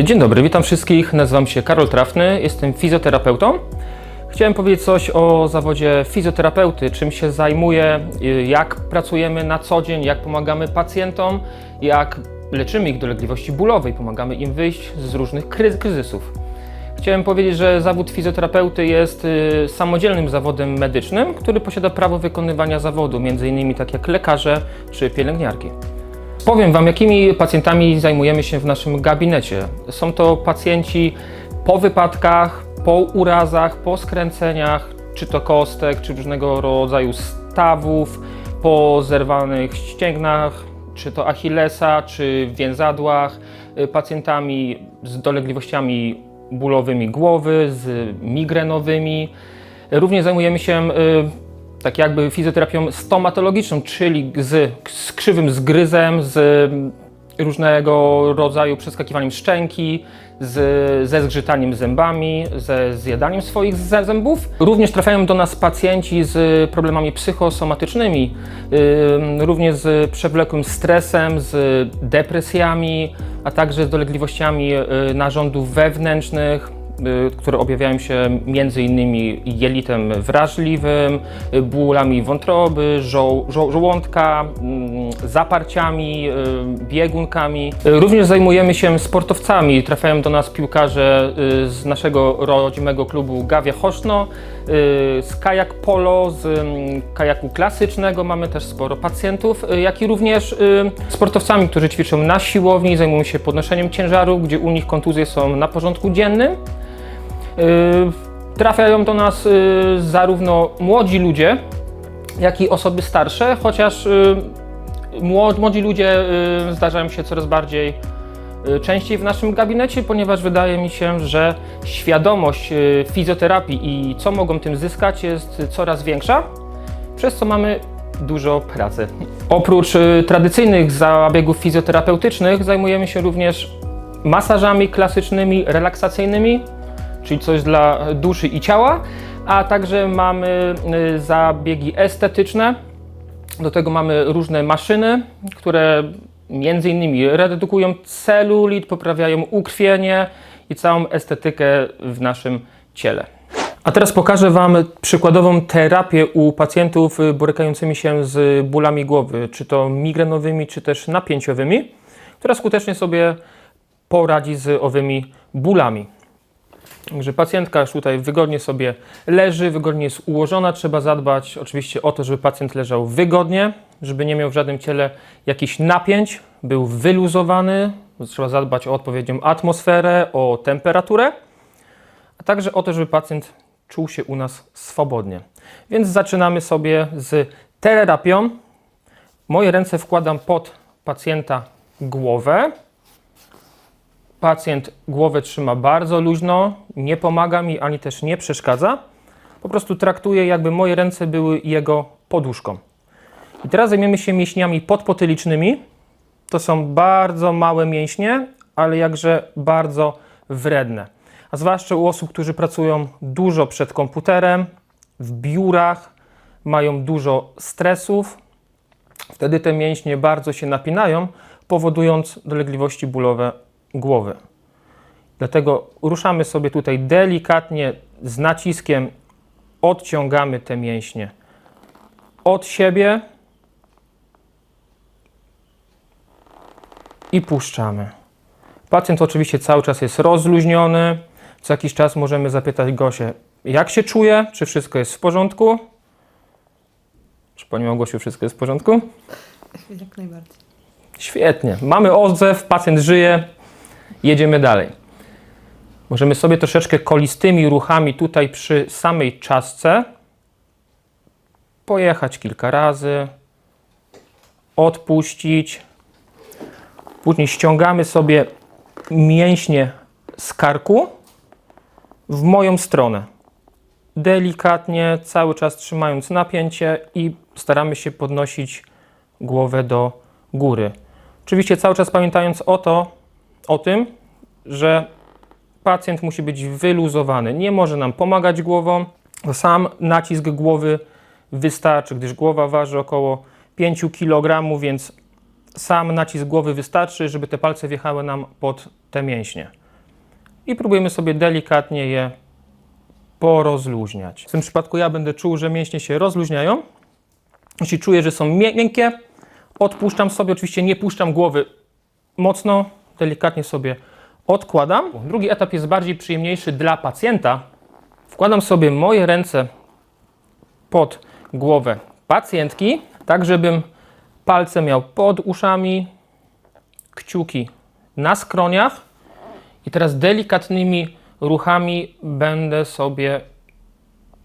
Dzień dobry, witam wszystkich. Nazywam się Karol Trafny, jestem fizjoterapeutą. Chciałem powiedzieć coś o zawodzie fizjoterapeuty, czym się zajmuję, y, jak pracujemy na co dzień, jak pomagamy pacjentom, jak leczymy ich dolegliwości bólowej, pomagamy im wyjść z różnych kry- kryzysów. Chciałem powiedzieć, że zawód fizjoterapeuty jest y, samodzielnym zawodem medycznym, który posiada prawo wykonywania zawodu, m.in. tak jak lekarze czy pielęgniarki. Powiem Wam, jakimi pacjentami zajmujemy się w naszym gabinecie. Są to pacjenci po wypadkach, po urazach, po skręceniach, czy to kostek, czy różnego rodzaju stawów, po zerwanych ścięgnach, czy to achillesa, czy więzadłach, y, pacjentami z dolegliwościami bólowymi głowy, z migrenowymi. Również zajmujemy się y, tak jakby fizjoterapią stomatologiczną, czyli z, z krzywym zgryzem, z różnego rodzaju przeskakiwaniem szczęki, z, ze zgrzytaniem zębami, ze zjadaniem swoich zębów. Również trafiają do nas pacjenci z problemami psychosomatycznymi, ym, również z przewlekłym stresem, z depresjami, a także z dolegliwościami y, narządów wewnętrznych, które objawiają się innymi jelitem wrażliwym, y, bólami wątroby, żo- żo- żołądka, mm, zaparciami, y, biegunkami. Y, Również zajmujemy się sportowcami. Trafiają do nas piłkarze y, z naszego rodzimego klubu Gawia Choszno, y, z kajak polo, z mm, kajaku klasycznego mamy też sporo pacjentów, y, jak i również y, sportowcami, którzy ćwiczą na siłowni, zajmują się podnoszeniem ciężaru, gdzie u nich kontuzje są na porządku dziennym. Y, Trafiają do nas y, zarówno młodzi ludzie, jak i osoby starsze, chociaż y, młod- młodzi ludzie zdarzają się coraz bardziej częściej w naszym gabinecie, ponieważ wydaje mi się, że świadomość fizjoterapii i co mogą tym zyskać jest coraz większa, przez co mamy dużo pracy. Oprócz tradycyjnych zabiegów fizjoterapeutycznych zajmujemy się również masażami klasycznymi, relaksacyjnymi, czyli coś dla duszy i ciała, a także mamy y, zabiegi estetyczne. Do tego mamy różne maszyny, które między innymi redukują celulit, poprawiają ukrwienie i całą estetykę w naszym ciele. A teraz pokażę Wam przykładową terapię u pacjentów y, borykającymi się z bólami głowy, czy to migrenowymi, czy też napięciowymi, która skutecznie sobie poradzi z owymi bólami. Także pacjentka już tutaj wygodnie sobie leży, wygodnie jest ułożona. Trzeba zadbać oczywiście o to, żeby pacjent leżał wygodnie, żeby nie miał w żadnym ciele jakichś napięć, był wyluzowany. Trzeba zadbać o odpowiednią atmosferę, o temperaturę, a także o to, żeby pacjent czuł się u nas swobodnie. Więc zaczynamy sobie z terapią. Moje ręce wkładam pod pacjenta głowę. Pacjent głowę trzyma bardzo luźno, nie pomaga mi ani też nie przeszkadza. Po prostu traktuję, jakby moje ręce były jego poduszką. I teraz zajmiemy się mięśniami podpotylicznymi. To są bardzo małe mięśnie, ale jakże bardzo wredne. A zwłaszcza u osób, którzy pracują dużo przed komputerem, w biurach, mają dużo stresów. Wtedy te mięśnie bardzo się napinają, powodując dolegliwości bólowe głowy. Dlatego ruszamy sobie tutaj delikatnie z naciskiem, odciągamy te mięśnie od siebie i puszczamy. Pacjent oczywiście cały czas jest rozluźniony. Co jakiś czas możemy zapytać Gosię, jak się czuje, czy wszystko jest w porządku? Czy Pani Małgosiu, wszystko jest w porządku? Jak najbardziej. Świetnie. Mamy odzew, pacjent żyje, jedziemy dalej. Możemy sobie troszeczkę kolistymi ruchami tutaj przy samej czasce pojechać kilka razy, odpuścić. Później ściągamy sobie mięśnie z karku w moją stronę. Delikatnie, cały czas trzymając napięcie i staramy się podnosić głowę do góry. Oczywiście cały czas pamiętając o to, o tym, że pacjent musi być wyluzowany. Nie może nam pomagać głową. Sam nacisk głowy wystarczy, gdyż głowa waży około 5 kg, więc sam nacisk głowy wystarczy, żeby te palce wjechały nam pod te mięśnie. i próbujemy sobie delikatnie je porozluźniać. W tym przypadku ja będę czuł, że mięśnie się rozluźniają. Jeśli czuję, że są mię- miękkie, odpuszczam sobie, oczywiście nie puszczam głowy mocno, delikatnie sobie odkładam. Drugi etap jest bardziej przyjemniejszy dla pacjenta. Wkładam sobie moje ręce pod głowę pacjentki, tak żebym palce miał pod uszami, kciuki na skroniach i teraz delikatnymi ruchami będę sobie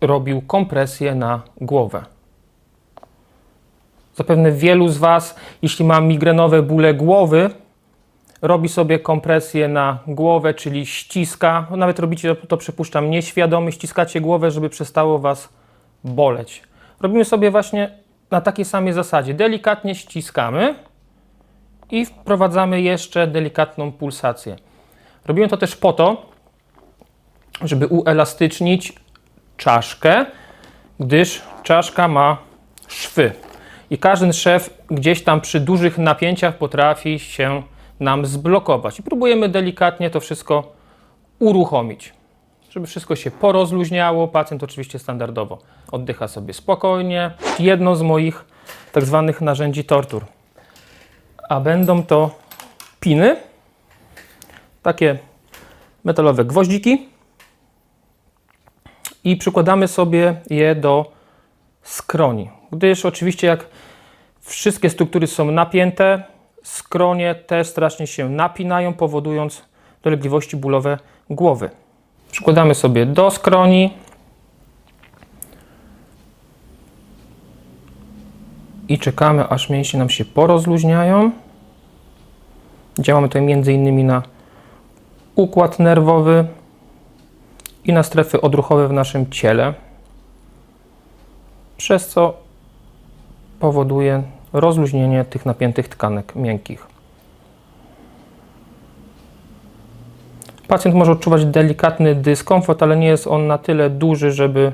robił kompresję na głowę. Zapewne wielu z Was, jeśli ma migrenowe bóle głowy, robi sobie kompresję na głowę, czyli ściska. Nawet robicie to, przypuszczam, nieświadomie, ściskacie głowę, żeby przestało Was boleć. Robimy sobie właśnie na takiej samej zasadzie. Delikatnie ściskamy i wprowadzamy jeszcze delikatną pulsację. Robimy to też po to, żeby uelastycznić czaszkę, gdyż czaszka ma szwy. I każdy szef gdzieś tam przy dużych napięciach potrafi się nam zblokować. I próbujemy delikatnie to wszystko uruchomić, żeby wszystko się porozluźniało. Pacjent oczywiście standardowo oddycha sobie spokojnie. Jedno z moich tak zwanych narzędzi tortur. A będą to piny, takie metalowe gwoździki i przykładamy sobie je do skroni. Gdyż oczywiście jak wszystkie struktury są napięte, skronie też strasznie się napinają, powodując dolegliwości bólowe głowy. Przykładamy sobie do skroni i czekamy aż mięśnie nam się porozluźniają. Działamy tutaj innymi na układ nerwowy i na strefy odruchowe w naszym ciele, przez co powoduje rozluźnienie tych napiętych tkanek miękkich. Pacjent może odczuwać delikatny dyskomfort, ale nie jest on na tyle duży, żeby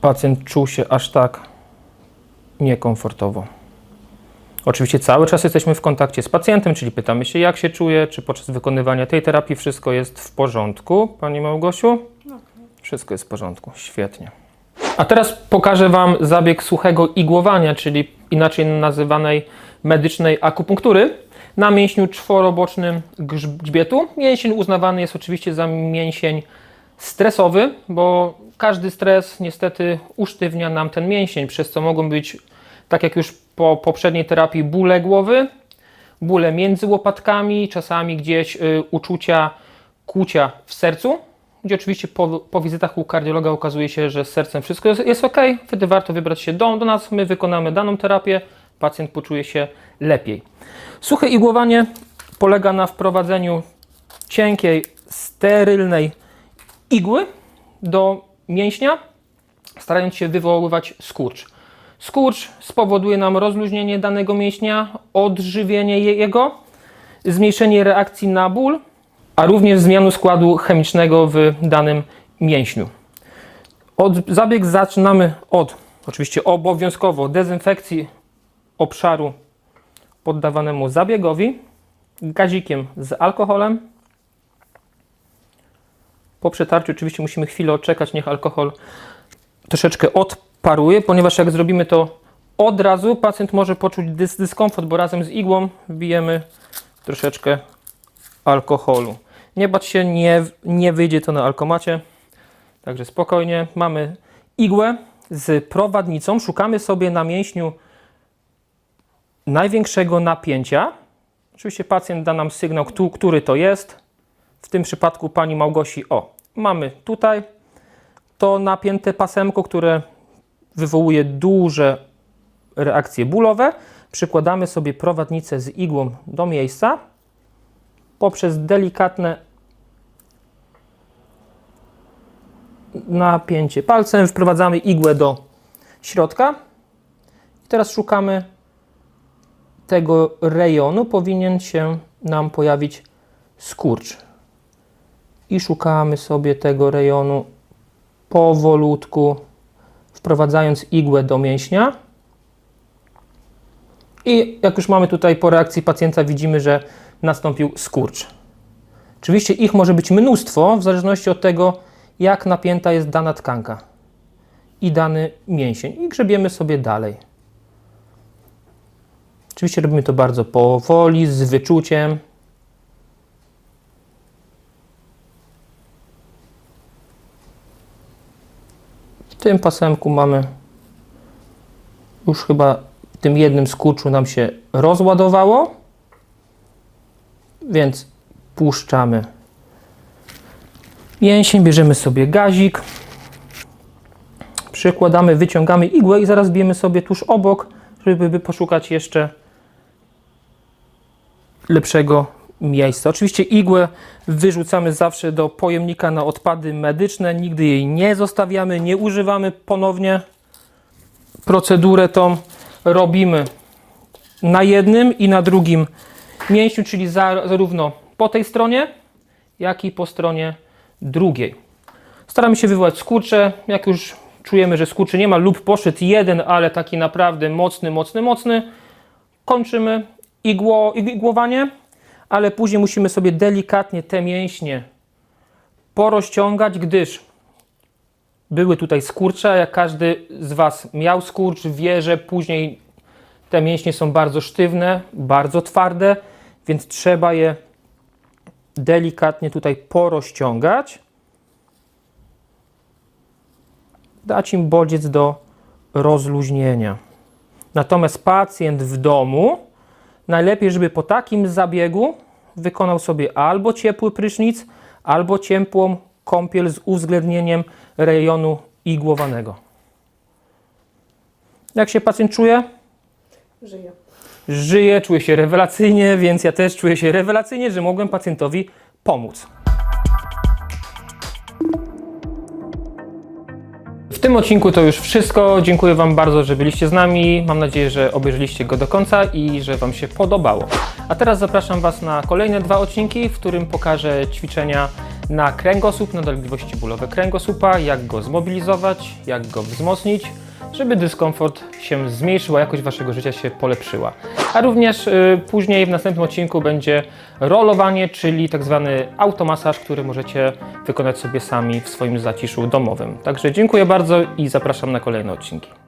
pacjent czuł się aż tak niekomfortowo. Oczywiście cały czas jesteśmy w kontakcie z pacjentem, czyli pytamy się, jak się czuje, czy podczas wykonywania tej terapii wszystko jest w porządku. Pani Małgosiu? Wszystko jest w porządku, świetnie. A teraz pokażę Wam zabieg suchego igłowania, czyli inaczej nazywanej medycznej akupunktury na mięśniu czworobocznym grz- grzbietu. Mięsień uznawany jest oczywiście za mięsień stresowy, bo każdy stres niestety usztywnia nam ten mięsień, przez co mogą być, tak jak już po poprzedniej terapii, bóle głowy, bóle między łopatkami, czasami gdzieś y, uczucia kłucia w sercu, gdzie oczywiście po, po wizytach u kardiologa okazuje się, że z sercem wszystko jest, jest ok, wtedy warto wybrać się do, do nas, my wykonamy daną terapię, pacjent poczuje się lepiej. Suche igłowanie polega na wprowadzeniu cienkiej, sterylnej igły do mięśnia, starając się wywoływać skurcz. Skurcz spowoduje nam rozluźnienie danego mięśnia, odżywienie je- jego, zmniejszenie reakcji na ból, a również zmianę składu chemicznego w danym mięśniu. Od, zabieg zaczynamy od, oczywiście obowiązkowo, dezynfekcji obszaru poddawanemu zabiegowi gazikiem z alkoholem. Po przetarciu oczywiście musimy chwilę odczekać, niech alkohol troszeczkę odparuje, ponieważ jak zrobimy to od razu, pacjent może poczuć dys dyskomfort, bo razem z igłą wbijemy troszeczkę alkoholu. Nie bać się, nie, nie wyjdzie to na alkomacie. Także spokojnie. Mamy igłę z prowadnicą. Szukamy sobie na mięśniu największego napięcia. Oczywiście pacjent da nam sygnał, któ- który to jest. W tym przypadku pani Małgosi, o, mamy tutaj to napięte pasemko, które wywołuje duże reakcje bólowe. Przykładamy sobie prowadnicę z igłą do miejsca poprzez delikatne napięcie palcem wprowadzamy igłę do środka. I teraz szukamy tego rejonu. Powinien się nam pojawić skurcz. I szukamy sobie tego rejonu powolutku, wprowadzając igłę do mięśnia. I jak już mamy tutaj po reakcji pacjenta, widzimy, że nastąpił skurcz. Oczywiście ich może być mnóstwo, w zależności od tego, jak napięta jest dana tkanka i dany mięsień. I grzebiemy sobie dalej. Oczywiście robimy to bardzo powoli, z wyczuciem. W tym pasemku mamy już chyba w tym jednym skurczu nam się rozładowało, więc puszczamy mięsień, bierzemy sobie gazik, przykładamy, wyciągamy igłę i zaraz bijemy sobie tuż obok, żeby poszukać jeszcze lepszego miejsca. Oczywiście igłę wyrzucamy zawsze do pojemnika na odpady medyczne, nigdy jej nie zostawiamy, nie używamy ponownie. Procedurę tą robimy na jednym i na drugim mięsiu, czyli za- zarówno po tej stronie, jak i po stronie drugiej. Staramy się wywołać skurcze. Jak już czujemy, że skurczy nie ma lub poszedł jeden, ale taki naprawdę mocny, mocny, mocny, kończymy igło, igłowanie, ale później musimy sobie delikatnie te mięśnie porozciągać, gdyż były tutaj skurcze. Jak każdy z Was miał skurcz, wie, że później te mięśnie są bardzo sztywne, bardzo twarde, więc trzeba je delikatnie tutaj porozciągać. Dać im bodziec do rozluźnienia. Natomiast pacjent w domu najlepiej, żeby po takim zabiegu wykonał sobie albo ciepły prysznic, albo ciepłą kąpiel z uwzględnieniem rejonu igłowanego. Jak się pacjent czuje? Żyję. Żyje, czuje się rewelacyjnie, więc ja też czuję się rewelacyjnie, że mogłem pacjentowi pomóc. W tym odcinku to już wszystko. Dziękuję Wam bardzo, że byliście z nami. Mam nadzieję, że obejrzeliście go do końca i że Wam się podobało. A teraz zapraszam Was na kolejne dwa odcinki, w którym pokażę ćwiczenia na kręgosłup, na dolegliwości bólowe kręgosłupa, jak go zmobilizować, jak go wzmocnić, żeby dyskomfort się zmniejszył, a jakość Waszego życia się polepszyła. A również y, później w następnym odcinku będzie rolowanie, czyli tak zwany automasaż, który możecie wykonać sobie sami w swoim zaciszu domowym. Także dziękuję bardzo i zapraszam na kolejne odcinki.